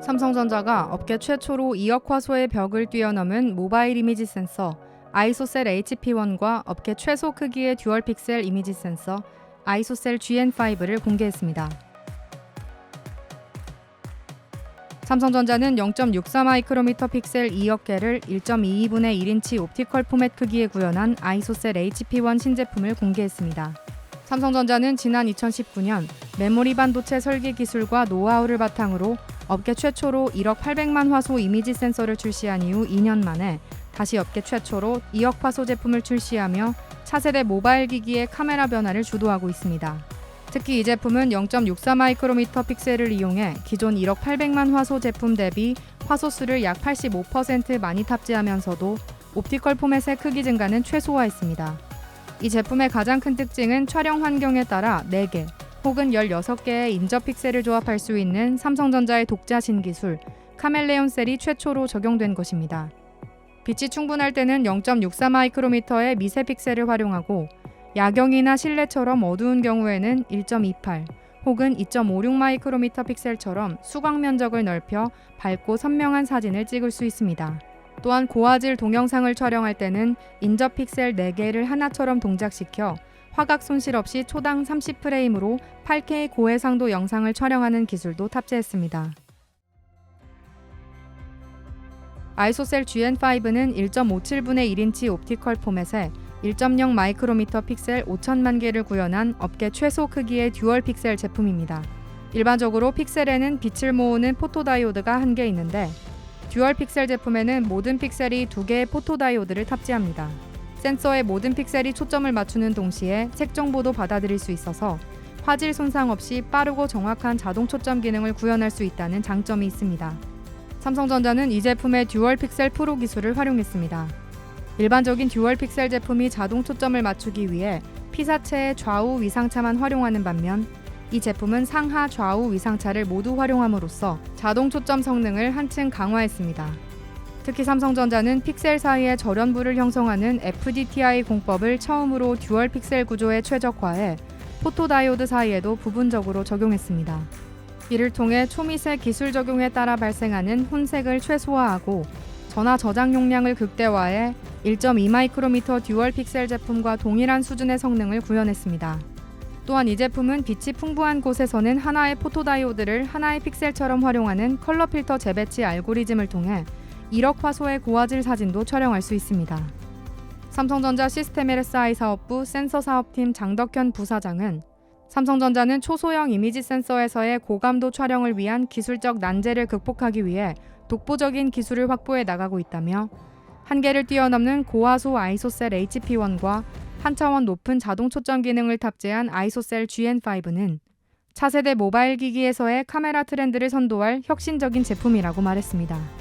삼성전자가 업계 최초로 2억 화소의 벽을 뛰어넘은 모바일 이미지 센서 아이소셀 HP1과 업계 최소 크기의 듀얼 픽셀 이미지 센서 아이소셀 GN5를 공개했습니다. 삼성전자는 0.64 마이크로미터 픽셀 2억 개를 1.22분의 1인치 옵티컬 포맷 크기에 구현한 아이소셀 HP1 신제품을 공개했습니다. 삼성전자는 지난 2019년 메모리 반도체 설계 기술과 노하우를 바탕으로 업계 최초로 1억 800만 화소 이미지 센서를 출시한 이후 2년 만에 다시 업계 최초로 2억 화소 제품을 출시하며 차세대 모바일 기기의 카메라 변화를 주도하고 있습니다. 특히 이 제품은 0.64 마이크로미터 픽셀을 이용해 기존 1억 800만 화소 제품 대비 화소 수를 약 85% 많이 탑재하면서도 옵티컬 포맷의 크기 증가는 최소화했습니다. 이 제품의 가장 큰 특징은 촬영 환경에 따라 4개 혹은 16개의 인접 픽셀을 조합할 수 있는 삼성전자의 독자 신기술 카멜레온 셀이 최초로 적용된 것입니다. 빛이 충분할 때는 0.64 마이크로미터의 미세 픽셀을 활용하고 야경이나 실내처럼 어두운 경우에는 1.28 혹은 2.56 마이크로미터 픽셀처럼 수광 면적을 넓혀 밝고 선명한 사진을 찍을 수 있습니다. 또한 고화질 동영상을 촬영할 때는 인접 픽셀 4개를 하나처럼 동작시켜 화각 손실 없이 초당 30프레임으로 8K 고해상도 영상을 촬영하는 기술도 탑재했습니다. 아이소셀 GN5는 1.57분의 1인치 옵티컬 포맷에 1.0 마이크로미터 픽셀 5천만 개를 구현한 업계 최소 크기의 듀얼 픽셀 제품입니다. 일반적으로 픽셀에는 빛을 모으는 포토다이오드가 한 개 있는데 듀얼 픽셀 제품에는 모든 픽셀이 두 개의 포토다이오드를 탑재합니다. 센서의 모든 픽셀이 초점을 맞추는 동시에 색 정보도 받아들일 수 있어서 화질 손상 없이 빠르고 정확한 자동 초점 기능을 구현할 수 있다는 장점이 있습니다. 삼성전자는 이 제품의 듀얼 픽셀 프로 기술을 활용했습니다. 일반적인 듀얼 픽셀 제품이 자동 초점을 맞추기 위해 피사체의 좌우 위상차만 활용하는 반면 이 제품은 상하 좌우 위상차를 모두 활용함으로써 자동 초점 성능을 한층 강화했습니다. 특히 삼성전자는 픽셀 사이의 절연부를 형성하는 FDTI 공법을 처음으로 듀얼 픽셀 구조에 최적화해 포토다이오드 사이에도 부분적으로 적용했습니다. 이를 통해 초미세 기술 적용에 따라 발생하는 혼색을 최소화하고 전화 저장 용량을 극대화해 1.2 마이크로미터 듀얼 픽셀 제품과 동일한 수준의 성능을 구현했습니다. 또한 이 제품은 빛이 풍부한 곳에서는 하나의 포토다이오드를 하나의 픽셀처럼 활용하는 컬러 필터 재배치 알고리즘을 통해 1억 화소의 고화질 사진도 촬영할 수 있습니다. 삼성전자 시스템 LSI 사업부 센서 사업팀 장덕현 부사장은 삼성전자는 초소형 이미지 센서에서의 고감도 촬영을 위한 기술적 난제를 극복하기 위해 독보적인 기술을 확보해 나가고 있다며 한계를 뛰어넘는 고화소 아이소셀 HP1과 한 차원 높은 자동 초점 기능을 탑재한 아이소셀 GN5는 차세대 모바일 기기에서의 카메라 트렌드를 선도할 혁신적인 제품이라고 말했습니다.